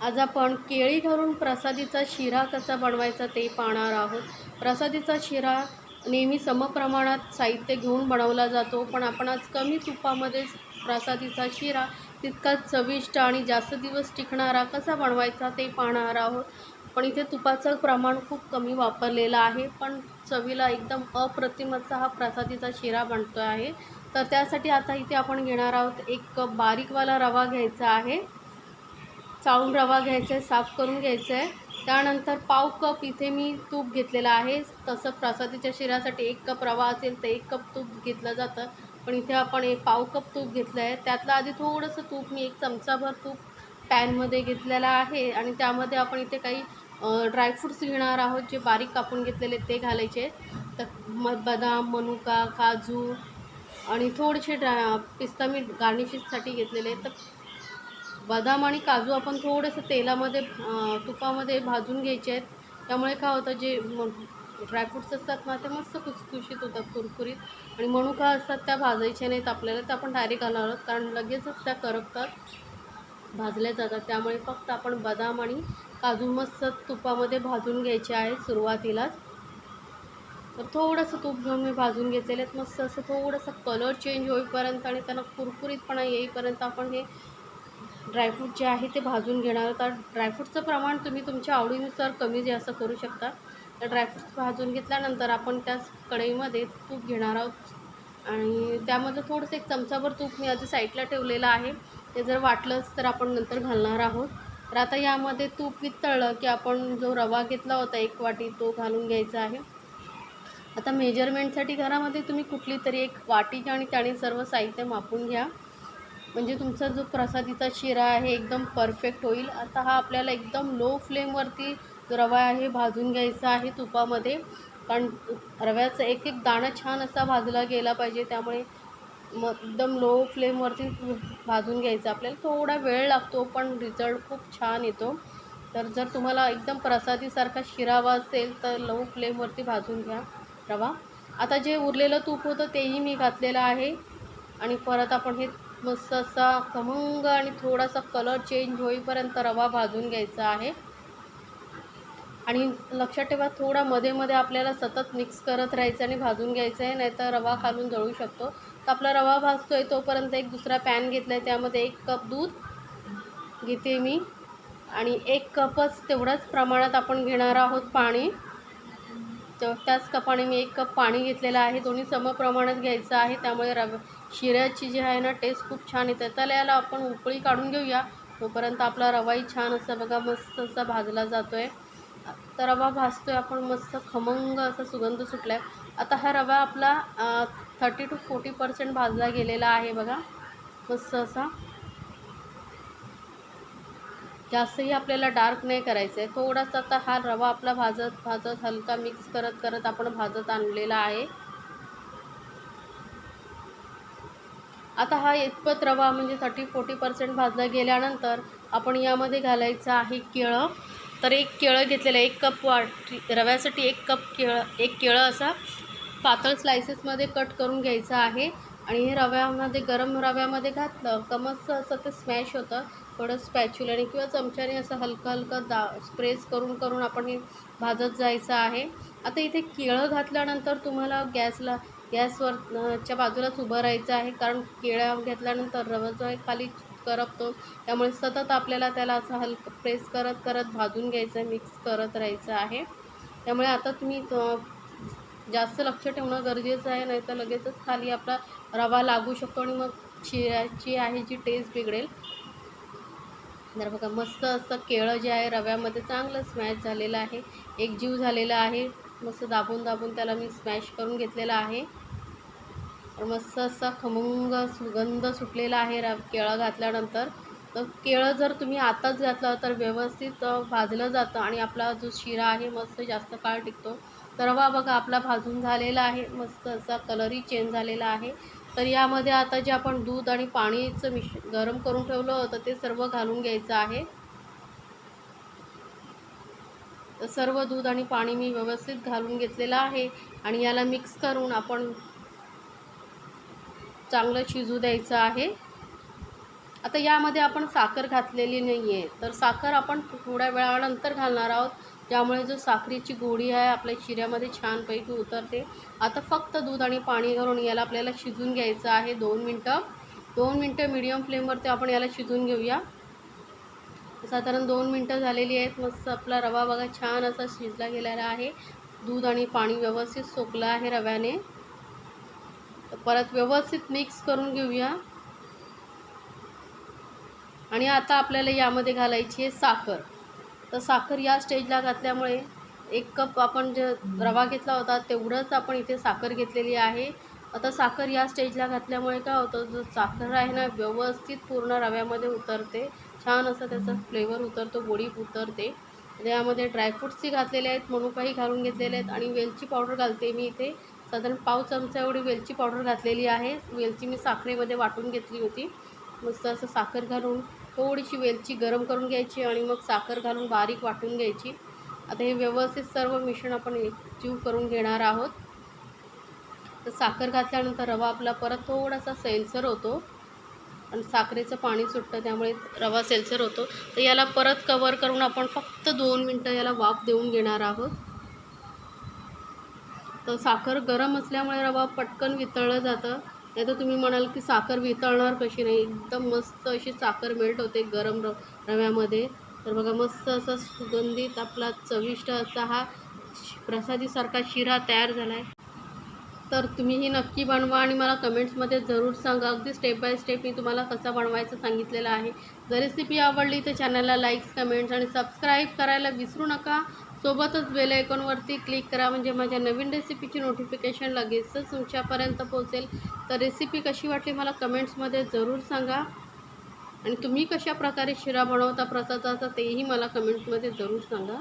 आज आपण केळी घालून प्रसादीचा शिरा कसा बनवायचा ते पाहणार आहोत. प्रसादीचा शिरा नेहमी समप्रमाणात साहित्य घेऊन बनवला जातो पण आपण आज कमी तुपामध्ये प्रसादीचा शिरा तितकाच चविष्ट आणि जास्त दिवस टिकणारा कसा बनवायचा ते पाहणार आहोत. पण इथे तुपाचं प्रमाण खूप कमी वापरलेलं आहे पण चवीला एकदम अप्रतिम असा हा प्रसादीचा शिरा बनतो आहे. तर त्यासाठी आता इथे आपण घेणार आहोत एक कप बारीकवाला रवा घ्यायचा आहे. चाळून रवा घ्यायचा आहे साफ करून घ्यायचं आहे त्यानंतर पाव कप इथे मी तूप घेतलेलं आहे. तसं प्रसादीच्या शिरासाठी एक कप रवा असेल तर एक कप तूप घेतलं जातं. पण इथे आपण एक पाव कप तूप घेतलं आहे त्यातलं आधी थोडंसं तूप मी एक चमचाभर तूप पॅनमध्ये घेतलेलं आहे. आणि त्यामध्ये आपण इथे काही ड्रायफ्रूट्स घेणार आहोत जे बारीक कापून घेतलेले ते घालायचे तर म बदाम मनुका काजू आणि थोडेसे ड्रा पिस्ता मी गार्निशिंगसाठी घेतलेले तर बदाम आणि काजू आपण थोडंसं तेलामध्ये तुपामध्ये भाजून घ्यायचे आहेत. त्यामुळे काय होतं जे ड्रायफ्रूट्स असतात ना ते मस्त खुसखुशीत होतात कुरकुरीत. आणि मनुका असतात त्या भाजायच्या नाहीत आपल्याला त्या आपण डायरेक्ट घालणार आहोत. कारण लगेचच त्या करपतात भाजल्या जातात. त्यामुळे फक्त आपण बदाम आणि काजू मस्त तुपामध्ये भाजून घ्यायचे आहेत सुरुवातीलाच. तर थोडंसं तूप घेऊन मी भाजून घेतलेले आहेत. मस्त असं थोडंसं कलर चेंज होईपर्यंत आणि त्यांना कुरकुरीतपणा येईपर्यंत आपण हे ड्रायफ्रूट जे आहे ते भाजून घेणार तर ड्रायफ्रूटचं प्रमाण तुम्ही तुमच्या आवडीनुसार कमी जास्त करू शकता. तर ड्रायफ्रूट्स भाजून घेतल्यानंतर आपण त्याच कढईमध्ये तूप घेणार आहोत. आणि त्यामध्ये थोडंसं एक चमचाभर तूप मी आधी साईडला ठेवलेलं आहे. ते जर वाटलंच तर आपण नंतर घालणार आहोत. तर आता यामध्ये तूप वितळलं की आपण जो रवा घेतला होता एक वाटी तो घालून घ्यायचा आहे. आता मेजरमेंटसाठी घरामध्ये तुम्ही कुठली तरी एक वाटी आणि त्याने सर्व साहित्य मापून घ्या. म्हणजे तुमचा जो प्रसादीचा शिरा आहे एकदम परफेक्ट होईल. आता हा आपल्याला एकदम लो फ्लेमवरती रवा आहे भाजून घ्यायचा आहे तुपामध्ये. कारण रव्याचा एक एक दाणा छान असा भाजला गेला पाहिजे त्यामुळे मग एकदम लो फ्लेमवरती भाजून घ्यायचं. आपल्याला थोडा वेळ लागतो पण रिझल्ट खूप छान येतो. तर जर तुम्हाला एकदम प्रसादीसारखा शिरावा असेल तर लो फ्लेमवरती भाजून घ्या रवा. आता जे उरलेलं तूप होतं तेही मी घातलेलं आहे. आणि परत आपण हे मस्त असा खमंग आणि थोडासा कलर चेंज होईपर्यंत रवा भाजून घ्यायचा आहे. आणि लक्षात ठेवा थोडा मध्ये मध्ये आपल्याला सतत मिक्स करत राहायचं आणि भाजून घ्यायचं आहे नाहीतर रवा खालून जळू शकतो. तर आपला रवा भाजतो आहे तोपर्यंत एक दुसरा पॅन घेतला आहे त्यामध्ये एक कप दूध घेते मी. आणि एक कपच तेवढ्याच प्रमाणात आपण घेणार आहोत पाणी. तर त्याच कपाने मी एक कप पाणी घेतलेलं आहे. दोन्ही समप्रमाणात घ्यायचं आहे. त्यामुळे रव शिऱ्याची जी आहे ना टेस्ट खूप छान येते. तर याला आपण उकळी काढून घेऊया. तोपर्यंत आपला रवाही छान असा बघा मस्त असा भाजला जातो आहे तर रवा भाजतो आहे आपण मस्त खमंग असा सुगंध सुटला आहे आता हा रवा आपला थर्टी टू फोर्टी पर्सेंट भाजला गेलेला आहे बघा. मस्त असा. जास्तही आपल्याला डार्क नाही करायचं आहे थोडासा आता हा रवा आपला भाजत भाजत हलका मिक्स करत करत आपण भाजत आणलेला आहे. आता हा इतपत रवा म्हणजे थर्टी फोर्टी पर्सेंट भाजला गेल्यानंतर आपण यामध्ये घालायचं आहे केळं. तर एक केळं घेतलेलं आहे एक कप वाटी रव्यासाठी एक कप केळं एक केळं असा पातळ स्लायसेसमध्ये कट करून घ्यायचं आहे. आणि हे रव्यामध्ये गरम रव्यामध्ये घातलं का मस्त असं ते स्मॅश होतं. थोडं स्पॅच्युलाने किंवा चमच्याने असं हलकं हलकं दा स्प्रेस करून करून आपण हे भाजत जायचं आहे. आता इथे केळं घातल्यानंतर तुम्हाला गॅसला गॅसवर च्या बाजूलाच उभं राहायचं आहे कारण केळ्या घेतल्यानंतर रवा जो आहे खाली करपतो. त्यामुळे सतत आपल्याला त्याला असं हलकं प्रेस करत करत भाजून घ्यायचं मिक्स करत राहायचं आहे. त्यामुळे आता तुम्ही जास्त लक्ष ठेवणं गरजेचं आहे नाही तर लगेचच खाली आपला रवा लागू शकतो आणि मग शिऱ्याची आहे जी टेस्ट बिघडेल. तर बघा मस्त असं केळं जे आहे रव्यामध्ये चांगलं स्मॅश झालेलं आहे. एक जीव झालेला आहे. मस्त दाबून दाबून त्याला मी स्मॅश करून घेतलेला आहे. मस्त असा खमंग सुगंध सुटलेला आहे र केळं घातल्यानंतर. तर केळं जर तुम्ही आताच घातलं तर व्यवस्थित भाजलं जातं आणि आपला जो शिरा आहे मस्त जास्त काळ टिकतो. तर वा बघा आपला भाजून झालेला आहे. मस्त असा कलरही चेंज झालेला आहे. तर यामध्ये आता जे आपण दूध आणि पाणीचं मिश गरम करून ठेवलं होतं ते सर्व घालून घ्यायचं आहे. तर सर्व दूध आणि पाणी मी व्यवस्थित घालून घेतलेलं आहे आणि याला मिक्स करून आपण चांगलं शिजू द्यायचं आहे. आता यामध्ये आपण साखर घातलेली नाही आहे तर साखर आपण थोड्या वेळानंतर घालणार आहोत. त्यामुळे जो साखरेची गोडी आहे आपल्या शिऱ्यामध्ये छानपैकी उतरते. आता फक्त दूध आणि पाणी घालून याला आपल्याला शिजून घ्यायचं आहे दोन मिनटं. दोन मिनटं मिडियम फ्लेमवरती आपण याला शिजून घेऊया. साधारण दोन मिनटं झालेली आहेत. मस्त आपला रवा बघा छान असा शिजला गेलेला आहे. दूध आणि पाणी व्यवस्थित सोकलं आहे रव्याने. परत व्यवस्थित मिक्स करून घेऊया. आणि आता आपल्याला यामध्ये घालायची आहे साखर. तर साखर या स्टेजला घातल्यामुळे एक कप आपण जे रवा घेतला होता तेवढंच आपण इथे साखर घेतलेली आहे. आता साखर या स्टेजला घातल्यामुळे काय होतं जो साखर आहे ना व्यवस्थित पूर्ण रव्यामध्ये उतरते. छान असं त्याचा फ्लेवर उतरतो गोडी उतरते. यामध्ये ड्रायफ्रूट्सही घातलेले आहेत मनुकाही घालून घेतलेले आहेत आणि वेलची पावडर घालते मी इथे. साधारण पाव चमचा एवढी वेलची पावडर घातलेली आहे. वेलची मी साखरेमध्ये वाटून घेतली होती. मस्त असं साखर घालून थोडीशी वेलची गरम करून घ्यायची आणि मग साखर घालून बारीक वाटून घ्यायची. आता हे व्यवस्थित सर्व मिश्रण आपण एकजीव करून घेणार आहोत. तर साखर घातल्यानंतर रवा आपला परत थोडासा सैलसर होतो. आणि साखरेचं पाणी सुटतं त्यामुळे रवा सेलसर होतो. तर याला परत कवर करून आपण फक्त दोन मिनटं याला वाफ देऊन घेणार आहोत. तर साखर गरम असल्यामुळे रवा पटकन वितळलं जातं. नाही तर तुम्ही म्हणाल की साखर वितळणार कशी नाही? एकदम मस्त अशी साखर मेल्ट होते गरम र रव्यामध्ये. तर बघा मस्त असा सुगंधित आपला चविष्ट असा हा प्रसादीसारखा शिरा तयार झाला आहे तर तुम्हीही नक्की बनवा आणि मला कमेंट्समध्ये जरूर सांगा. अगदी स्टेप बाय स्टेप मी तुम्हाला कसा बनवायचं सांगितलेलं आहे. जर रेसिपी आवडली तर चॅनलला लाईक्स कमेंट्स आणि सबस्क्राईब करायला विसरू नका. सोबतच बेल आयकॉनवरती क्लिक करा म्हणजे माझ्या नवीन रेसिपीची नोटिफिकेशन लगेचच तुमच्यापर्यंत पोहोचेल. तर रेसिपी कशी वाटली मला कमेंट्समध्ये जरूर सांगा. आणि तुम्ही कशा प्रकारे शिरा बनवता प्रसादाचा तेही मला कमेंट्समध्ये जरूर सांगा.